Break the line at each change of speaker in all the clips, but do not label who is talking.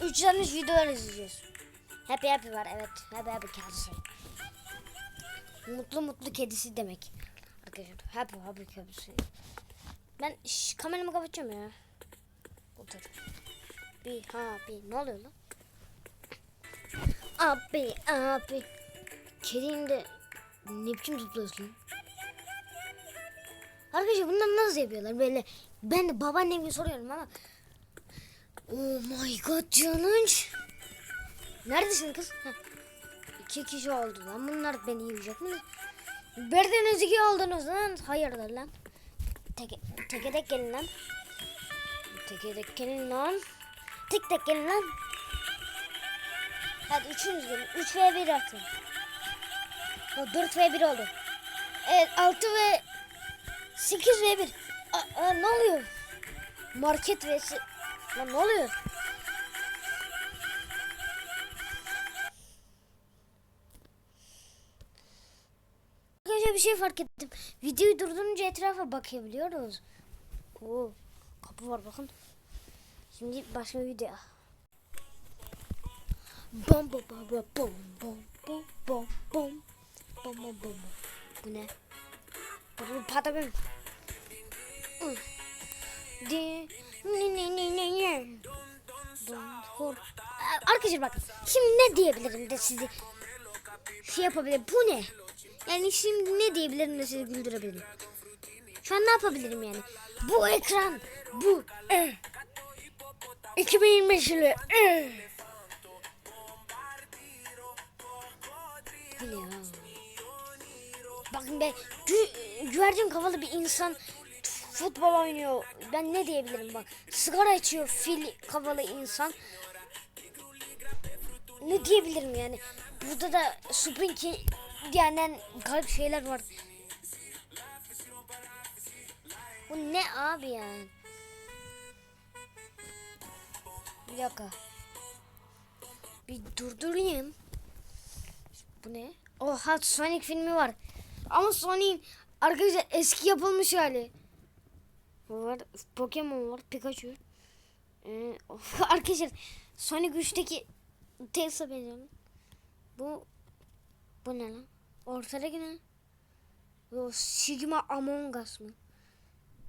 360 videolar izleyeceğiz. Happy happy var evet. Happy happy kedisi. Mutlu mutlu kedisi demek. Arkadaşlar happy happy kedisi. Ben şş, kameramı kapatacağım ya. Otur. Bir happy ne oluyor lan? Abi abi. Kedinin de ne biçim zıplıyorsun? Arkadaşlar bunlar nasıl yapıyorlar böyle? Ben de babaanneme soruyorum ama. Oh my god Canınç. Neredesin kız? Heh. İki kişi oldu lan bunlar beni yiyecek mi? Birden iki oldunuz lan. Hayırdır lan? Teke, tek gelin lan. Teke tek gelin lan. Tek tek gelin lan. Hadi üçünüz gelin. Üç ve bir atın. O dört ve bir oldu. Evet altı ve sekiz ve bir. Aa, aa, ne oluyor? Market ve Lan ne oluyor? Arkadaşlar bir şey fark ettim. Videoyu durdurunca etrafa bakabiliyoruz. Oo, kapı var bakın. Şimdi başka bir video. Bom bom bom bom bom bom bom bom bom bom bom bom. Bu ne? Bu. Hı. Di Arkadaşlar bakın. Şimdi ne diyebilirim de sizi şey yapabilirim. Bu ne? Yani şimdi ne diyebilirim de sizi güldürebilirim. Şu an ne yapabilirim yani? Bu ekran. Bu. E. 2025 yılı. E. Bakın be gü- güvercin kafalı bir insan futbol oynuyor. Ben ne diyebilirim bak. Sigara içiyor fil kafalı insan. Ne diyebilirim yani. Burada da Sprinky diyenen garip şeyler var. Bu ne abi yani? Bir dakika. Bir durdurayım. Bu ne? Oha Sonic filmi var. Ama Sonic'in arkadaşlar eski yapılmış hali. Var. Pokemon var. Pikachu. Ee, of, arkadaşlar Sonic 3'teki Tesla benziyor. Bu bu ne lan? Ortadaki ne? Bu Sigma Among Us mı?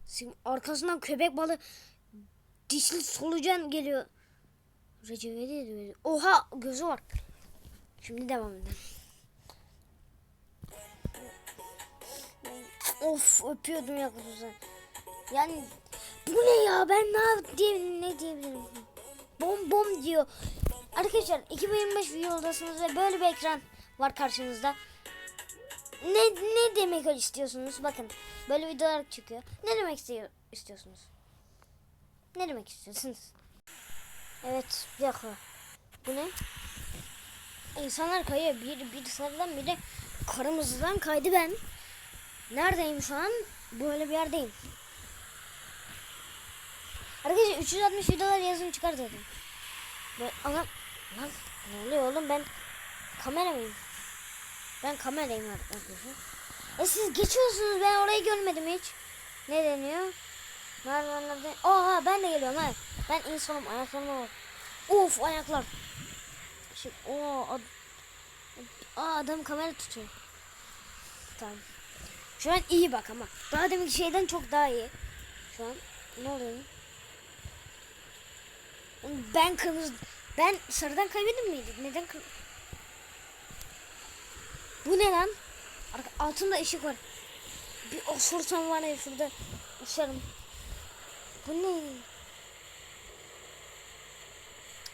Sigma, arkasından köpek balı dişli solucan geliyor. Recep diyor. Oha gözü var. Şimdi devam edelim. Of öpüyordum ya kızı. Yani bu ne ya ben ne yap diye ne diyebilirim? Bom bom diyor. Arkadaşlar 2025 yoldasınız ve böyle bir ekran var karşınızda. Ne ne demek istiyorsunuz? Bakın böyle videolar çıkıyor. Ne demek istiyor, istiyorsunuz? Ne demek istiyorsunuz? Evet bir dakika. Bu ne? İnsanlar kayıyor. Bir, bir sarıdan biri kırmızıdan kaydı ben. Neredeyim şu an? Böyle bir yerdeyim. Arkadaşlar 360 videolar yazın çıkar dedim. Böyle anam lan ne oluyor oğlum ben kamera mıyım? Ben kamerayım arkadaşlar. E siz geçiyorsunuz ben orayı görmedim hiç. Ne deniyor? Nerede? Oha ben de geliyorum ha. Ben insanım ayaklarıma bak. Of ayaklar. Şimdi o ad, Aa, adam kamera tutuyor. Tamam. Şu an iyi bak ama. Daha deminki şeyden çok daha iyi. Şu an ne oluyor? Ben kırmızı... Ben sarıdan kaybettim miydi? Neden kır... Bu ne lan? Altında ışık var. Bir osursam var ya şurada. Uçarım. Bu ne?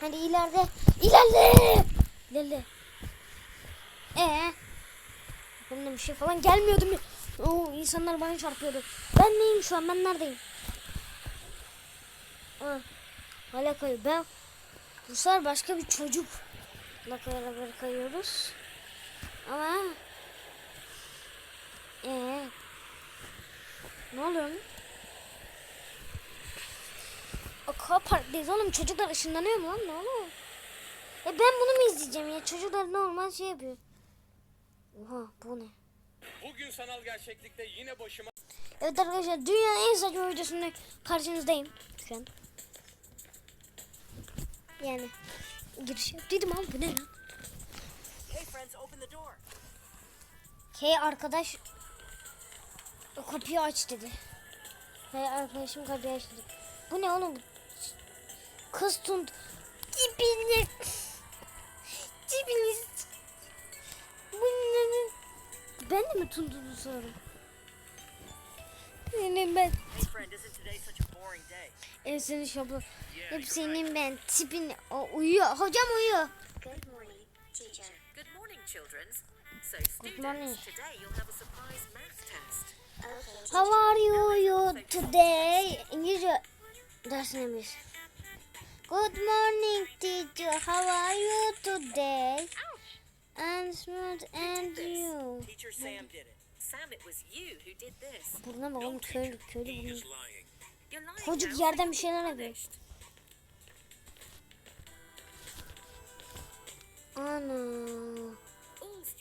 Hadi ileride. İlerle! İlerle. Ee? Bunda bir şey falan gelmiyordu mu? Oo, insanlar bana çarpıyordu. Ben neyim şu an? Ben neredeyim? Aa, hala kayıyor. Ben bu sefer başka bir çocukla beraber kayıyoruz. Ama ee, ne oluyor? lan? Aqua Park'tayız oğlum. Çocuklar ışınlanıyor mu lan? Ne oluyor? E ben bunu mu izleyeceğim ya? Çocuklar normal şey yapıyor. Oha bu ne?
Bugün sanal gerçeklikte yine başıma
Evet arkadaşlar dünyanın en saçma videosunda karşınızdayım şu an. Yani giriş dedim ama bu ne lan?
Hey, friends, open the door.
Hey arkadaş kapıyı aç dedi. Hey arkadaşım kapıyı aç dedi. Bu ne oğlum? Kız tund. Tipini. Tipiniz. Bu ne? Ben de mi tundunu sorarım? Senin ben.
Hey, friend, isn't today day?
Ev senin şabı. Hep senin ben. Tipin. O uyuyor. Hocam uyuyor.
Good morning, teacher.
Good morning, children. So, students,
morning.
today you'll have a surprise math test.
Okay,
How are you, you today? İngilizce dersine biz. Good morning teacher. How are you today? And smooth and you.
Teacher Sam did it. Sam, it was you who did this.
Burnuna bak oğlum köylü köylü bunu. Çocuk yerden bir şeyler yapıyor. Ana.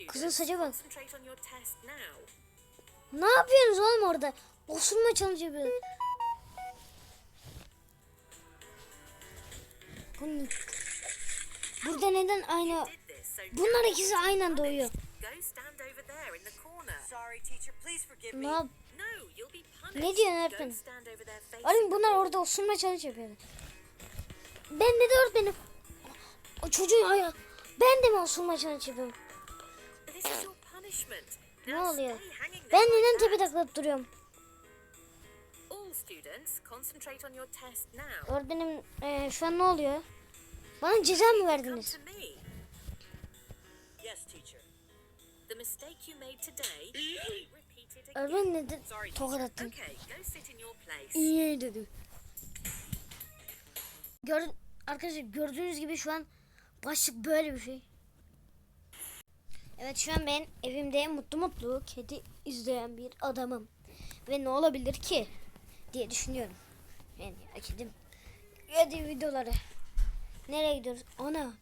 Kızın saça bak. Ne yapıyorsunuz oğlum orada? Osurma challenge yapıyor. Bu ne? Burada neden aynı? Bunlar ikisi aynı anda uyuyor. Ne yap? Ne diyorsun öğretmenim? Oğlum bunlar orada osurma challenge yapıyorlar. Ben de öğretmenim. O çocuğun ayağı. Ben de mi osurma challenge yapıyorum? Ne oluyor? Ben neden tepe takılıp duruyorum? Öğretmenim eee, şu an ne oluyor? Bana ceza mı verdiniz?
Yes, teacher.
The mistake you made today,
Öğretmenim neden
Sorry,
tokat
place.
İyi dedim. Gör, arkadaşlar gördüğünüz gibi şu an başlık böyle bir şey. Evet şu an ben evimde mutlu mutlu kedi izleyen bir adamım. Ve ne olabilir ki diye düşünüyorum. Yani kedim. Kedi videoları. Nereye gidiyoruz? Ana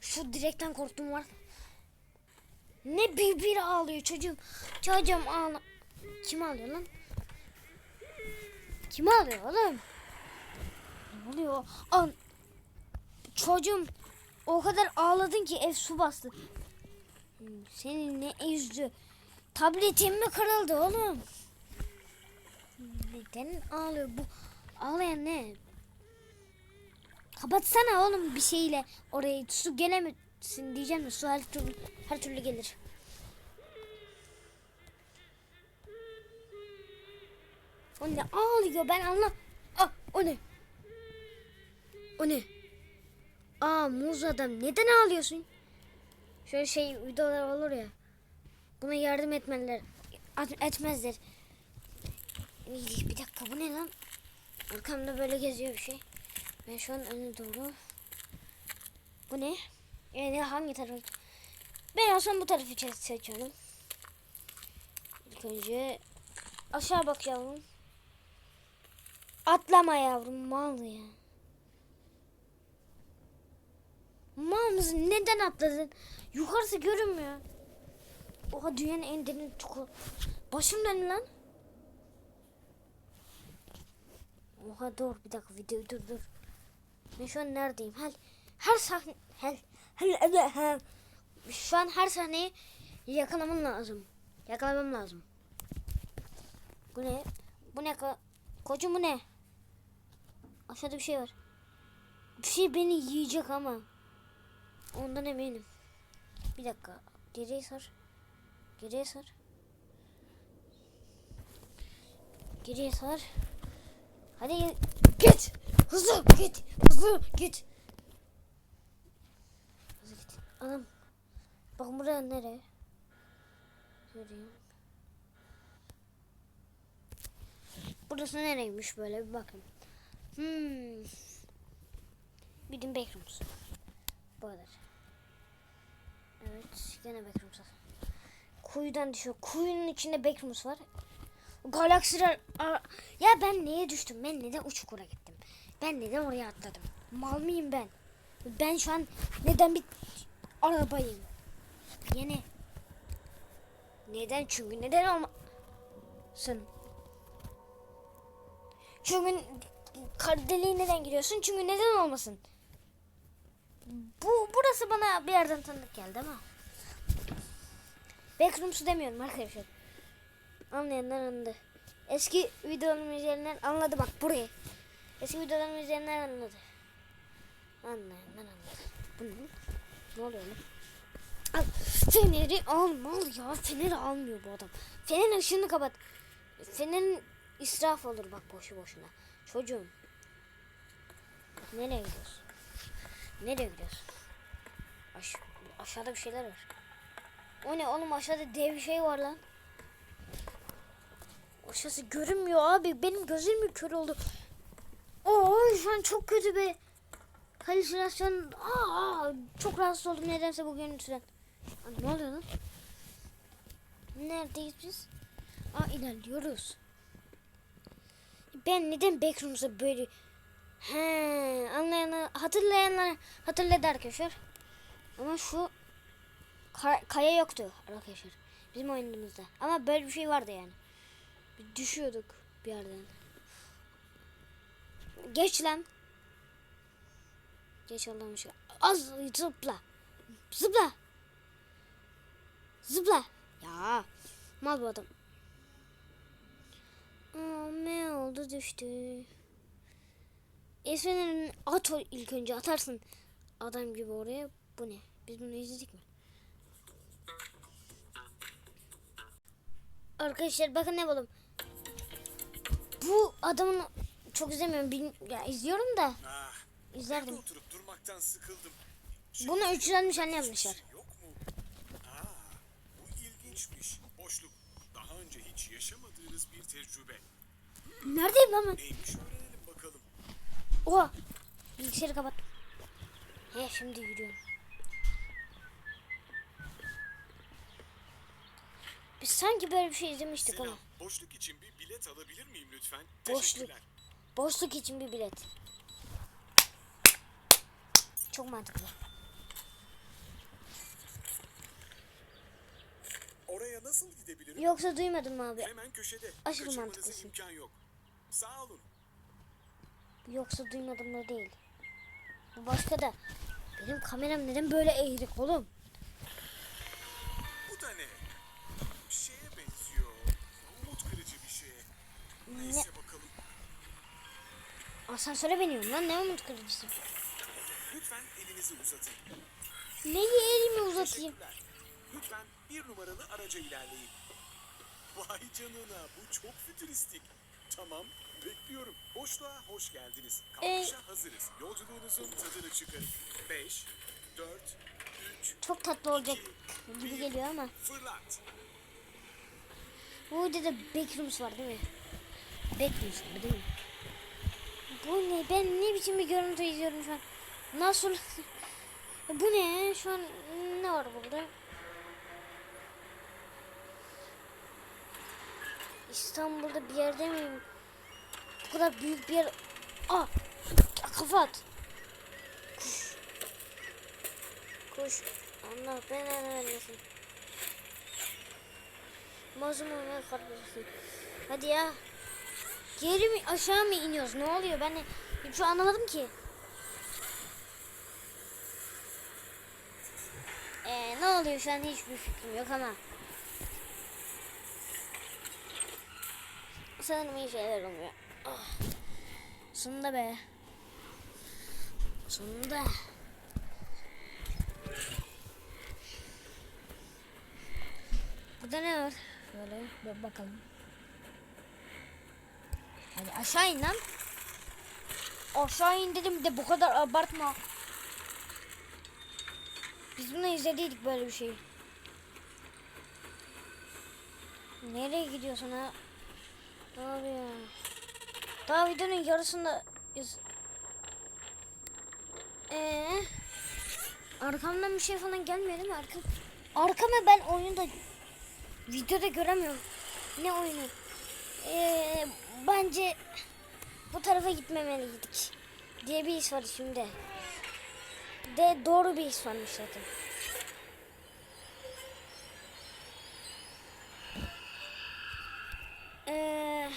şu direkten korktum var. Ne bir bir ağlıyor çocuğum. Çocuğum ağla. Kim ağlıyor lan? Kim ağlıyor oğlum? Ne oluyor? An Çocuğum o kadar ağladın ki ev su bastı. Seni ne üzdü? Tabletim mi kırıldı oğlum? Neden ağlıyor bu? Ağlayan ne? Kapatsana oğlum bir şeyle orayı su gelemesin diyeceğim de su her türlü, her türlü gelir. O ne ağlıyor ben anla. Ah o ne? O ne? Aa muz adam neden ağlıyorsun? Şöyle şey videolar olur ya. Buna yardım etmeliler. et- Etmezler. Bir dakika bu ne lan? Arkamda böyle geziyor bir şey. Ben şu an öne doğru. Bu ne? Yani hangi taraf? Ben olsam bu tarafı seçiyorum. İlk önce aşağı bak yavrum. Atlama yavrum mal ya. Mal? Neden atladın? Yukarısı görünmüyor. Oha dünyanın en derin çukur. Başım döndü lan. Oha dur bir dakika video dur dur. Ben şu an neredeyim? Hel her sahne hel hel hel. Şu an her sahneyi yakalamam lazım. Yakalamam lazım. Bu ne? Bu ne? Ko- Koçum bu ne? Aşağıda bir şey var. Bir şey beni yiyecek ama. Ondan eminim. Bir dakika. Geriye sar. Geriye sar. Geriye sar. Hadi git. Hızlı git. Hızlı git. Hızlı git. Anam. Bakın buraya nereye? Göreyim. Burası nereymiş böyle bir bakın. Hmm. Bizim backrooms. Bu kadar. Evet, gene backrooms var. Kuyudan düşüyor. Kuyunun içinde backrooms var. Galaksiler... Ya ben neye düştüm? Ben neden uçukura gittim? Ben neden oraya atladım? Mal mıyım ben? Ben şu an neden bir arabayım? Yine. Neden? Çünkü neden olmasın? Çünkü kar neden giriyorsun? Çünkü neden olmasın? Bu burası bana bir yerden tanıdık geldi ama. Backrooms'u demiyorum arkadaşlar. Anlayanlar anladı. Eski videolarım üzerinden anladı bak burayı. Eski videolarım üzerinden anladı. Anlayanlar anladı. Bu ne? Ne oluyor lan? Al, Feneri almal ya. Feneri almıyor bu adam. Fenerin ışığını kapat. Fenerin israf olur bak boşu boşuna. Çocuğum. Nereye gidiyorsun? Nereye gidiyorsun? Aş aşağıda bir şeyler var. O ne oğlum aşağıda dev bir şey var lan. Aşağısı görünmüyor abi. Benim gözüm mü kör oldu? Oo şu an çok kötü be. Halüsinasyon. Aa, çok rahatsız oldum nedense bu görüntüden. Ne oluyor lan? Neredeyiz biz? Aa ilerliyoruz. Ben neden Backrooms'a böyle... He, anlayanlar, hatırlayanlar hatırladı arkadaşlar. Ama şu ka- kaya yoktu arkadaşlar. Bizim oyunumuzda. Ama böyle bir şey vardı yani. Bir düşüyorduk bir yerden. Geç lan. Geç Allah'ım şu. Az zıpla. Zıpla. Zıpla. Ya. Mal bu adam. Aa, ne oldu düştü. Esfenlerin at ilk önce atarsın. Adam gibi oraya. Bu ne? Biz bunu izledik mi? Arkadaşlar bakın ne buldum. Bu adamın çok izlemiyorum. Bil- ya izliyorum da
Ah,
izlerdim.
oturup durmaktan sıkıldım.
Bunu 360 anne yapmışlar.
Yok mu? Aa, bu ilginçmiş. Boşluk. Daha önce hiç yaşamadığınız bir tecrübe.
Neredeyim lan ben?
Neymiş öğrenelim bakalım.
Oha. Bilgisayarı kapat. He şimdi yürüyorum. Biz sanki böyle bir şey izlemiştik ama.
Selam. Boşluk için bir bilet alabilir miyim lütfen?
Boşluk.
Teşekkürler.
Boşluk için bir bilet. Çok mantıklı.
Oraya nasıl gidebilirim?
Yoksa duymadın mı abi?
Hemen köşede.
Aşırı mantıklısın.
imkan yok. Sağ olun.
Yoksa duymadım mı değil. Bu başka da. Benim kameram neden böyle eğrik oğlum?
Bu da ne? Bir şeye benziyor. Umut kırıcı bir şeye. Neyse bakalım.
Asansöre biniyorum lan ne umut kırıcısı.
Lütfen elinizi uzatın.
Neyi elimi uzatayım?
Lütfen bir numaralı araca ilerleyin. Vay canına bu çok fütüristik. Tamam bekliyorum. Boşluğa hoş geldiniz. Kalkışa hazırız. Yolculuğunuzun tadını çıkarın. 5, 4, 3,
Çok tatlı olacak gibi geliyor ama.
fırlat.
Bu videoda Backrooms var değil mi? Backrooms var değil mi? Bu ne? Ben ne biçim bir görüntü izliyorum şu an? Nasıl? Bu ne? Şu an ne var burada? İstanbul'da bir yerde miyim? Bu kadar büyük bir yer... Aa! Kafa at! Kuş! Kuş! Allah belanı vermesin. Mazlum olmaya kardeşim. Hadi ya. Geri mi aşağı mı iniyoruz? Ne oluyor? Ben hiç anlamadım ki. Ee, ne oluyor şu an hiçbir fikrim yok ama. Sanırım iyi şeyler oluyor. Ah. Sonunda be. Sonunda. Burada ne var? Şöyle bir bakalım. Hadi aşağı in lan. Aşağı in dedim de bu kadar abartma. Biz bunu izlediydik böyle bir şey. Nereye gidiyorsun ha? Abi ya. Daha videonun yarısında Ee, arkamdan bir şey falan gelmiyor değil mi? Arka, arkamı ben oyunda videoda göremiyorum. Ne oyunu? Ee, bence bu tarafa gitmemeliydik diye bir his var şimdi. De doğru bir his varmış zaten. Ee,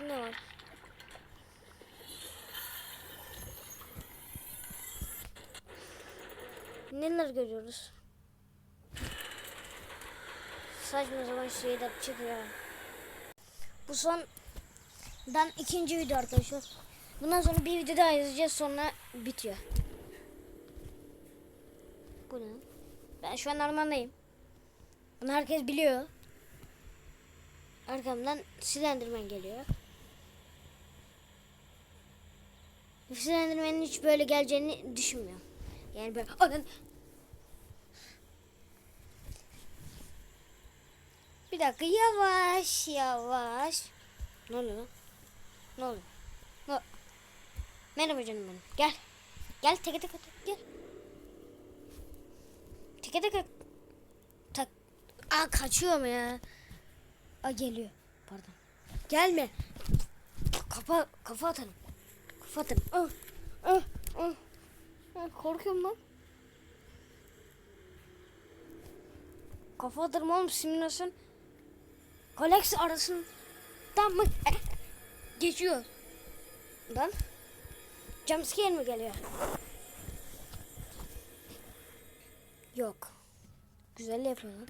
ne var? Neler görüyoruz? Saçma zaman şeyi şeyler çıkıyor. Bu son dan ikinci video arkadaşlar. Bundan sonra bir video daha yazacağız sonra bitiyor. Bu ne? Ben şu an ormandayım. Bunu herkes biliyor. Arkamdan Slenderman geliyor. Slenderman'in hiç böyle geleceğini düşünmüyorum. Yani böyle Anan! Bir dakika yavaş yavaş. Ne oluyor? Ne oluyor? Ne? Merhaba canım benim. Gel. Gel teke teke tek gel. Teke teke. Aa kaçıyor mu ya? Aa geliyor. Pardon. Gelme. Kafa kafa atarım. Kafa atarım. Ah, ah, ah. Ah, Korkuyorum lan. Kafa atarım oğlum simülasyon. Galaksi arasından mı geçiyor? Lan. Jumpscare mi geliyor? Yok. Güzel yapıyor lan.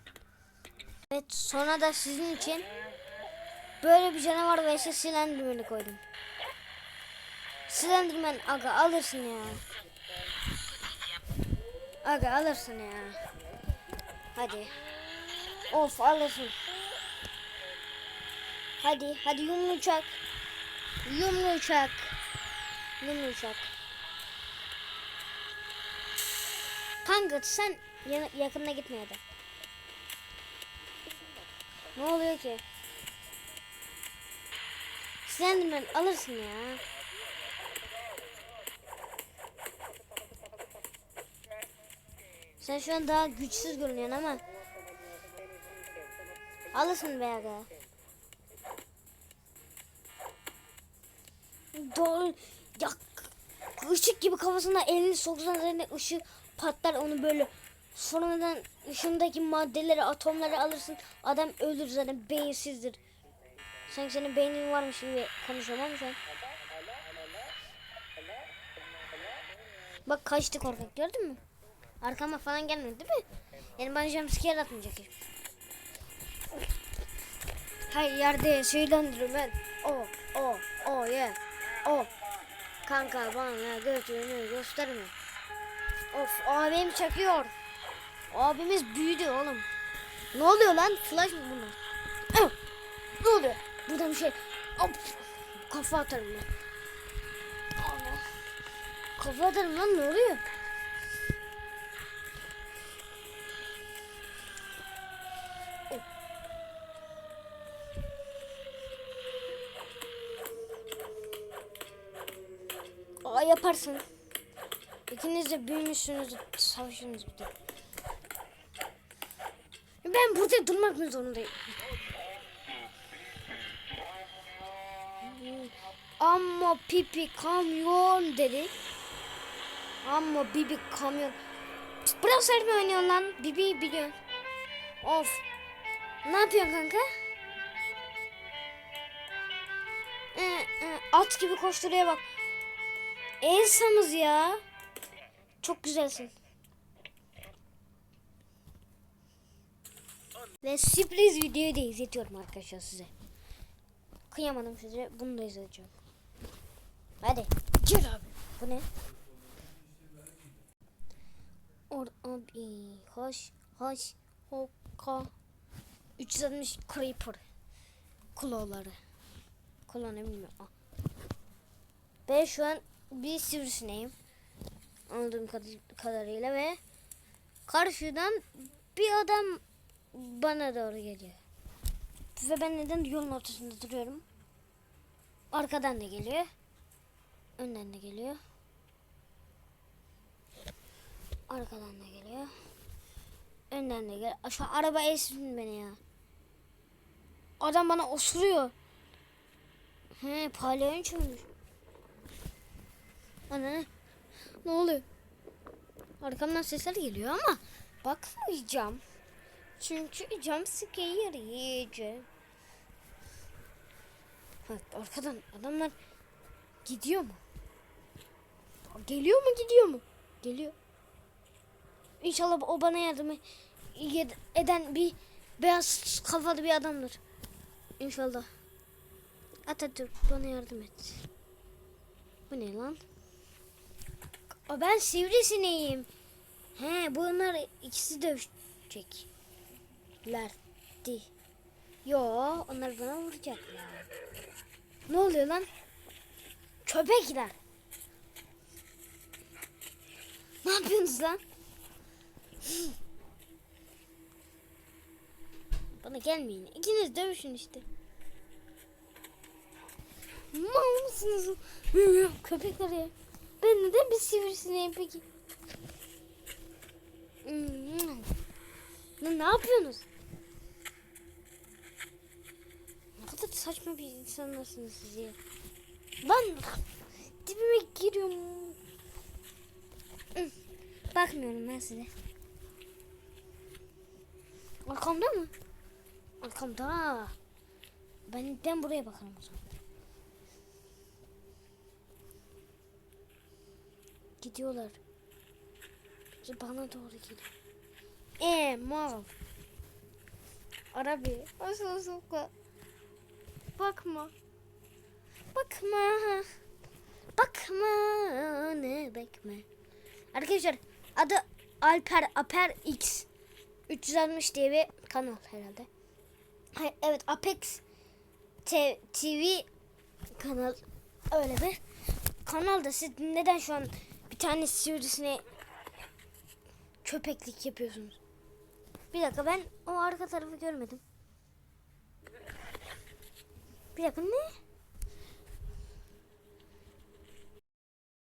Evet sonra da sizin için böyle bir canavar vs Slenderman'i koydum. Slenderman aga alırsın ya. Aga alırsın ya. Hadi. Of alırsın. Hadi hadi yumru uçak. Yumru uçak. Yumru uçak. Kanka sen ya- yakınına gitme hadi. Ne oluyor ki? Slenderman alırsın ya. Sen şu an daha güçsüz görünüyorsun ama. Alırsın be aga. Doğru. Ya ışık gibi kafasına elini soksan zaten ışık patlar onu böyle sonradan ışındaki maddeleri atomları alırsın adam ölür zaten beyinsizdir. Sanki senin beynin varmış gibi konuşuyorum ama sen. Bak kaçtı korkak gördün mü? Arkama falan gelmedi değil mi? Yani bana jumpscare atmayacak hiç. Hayır yerde söylendiriyorum ben. O, o, o yeah. O. Kanka bana götünü gösterme. Of abim çakıyor. Abimiz büyüdü oğlum. Ne oluyor lan? Flash mı bunlar? Ah! Ne oluyor? Buradan bir şey. Hop. Kafa atarım ben. Kafa atarım lan ne oluyor? Aa yaparsın. İkiniz de büyümüşsünüz, savaşınız bir de. Ben burada durmak mı zorundayım? Amma pipi kamyon dedi. Amma bibi kamyon. Brawl Stars mi oynuyorsun lan? Bibi biliyorsun. Of. Ne yapıyorsun kanka? Ee, e, at gibi koşturuyor bak. Elsa'mız ya. Çok güzelsin. Ve sürpriz videoyu da izletiyorum arkadaşlar size. Kıyamadım size. Bunu da izleteceğim. Hadi. Gir abi. Bu ne? Or abi. Hoş. Hoş. Hoka. 360 Creeper. Kloları. Klo ne bilmiyorum. Ah. Ben şu an bir sivrisineğim. Anladığım kad- kadarıyla ve karşıdan bir adam bana doğru geliyor. Ve ben neden yolun ortasında duruyorum? Arkadan da geliyor. Önden de geliyor. Arkadan da geliyor. Önden de geliyor. Aşağı araba ezsin beni ya. Adam bana osuruyor. He palyaçoymuş. Ana ne oluyor? Arkamdan sesler geliyor ama bakmayacağım. Çünkü jumpscare yiyeceğim. Evet, arkadan adamlar gidiyor mu? Geliyor mu gidiyor mu? Geliyor. İnşallah o bana yardım ed- eden bir beyaz kafalı bir adamdır. İnşallah. Atatürk bana yardım et. Bu ne lan? O ben sivrisineğim. He bunlar ikisi dövüşecek. Lerdi. Yo onlar bana vuracaklar. Ne oluyor lan? Köpekler. Ne yapıyorsunuz lan? Bana gelmeyin. İkiniz dövüşün işte. Mal mısınız? Köpekler ya. Ben neden bir sivrisineğim peki? Hmm. Ne, yapıyorsunuz? Ne kadar saçma bir insanlarsınız siz ya. Lan dibime giriyorum. Bakmıyorum ben size. Arkamda mı? Arkamda. Ben, ben buraya bakarım o zaman. Gidiyorlar. Bana doğru gidiyor. Eee mal. Arabi. Asıl soka. Bakma. Bakma. Bakma. Ne bekme. Arkadaşlar adı Alper Aper X 360 diye bir kanal herhalde. Hayır, evet Apex T- TV kanal öyle bir kanalda siz neden şu an bir tane sivrisine köpeklik yapıyorsunuz? Bir dakika ben o arka tarafı görmedim. Bir dakika ne?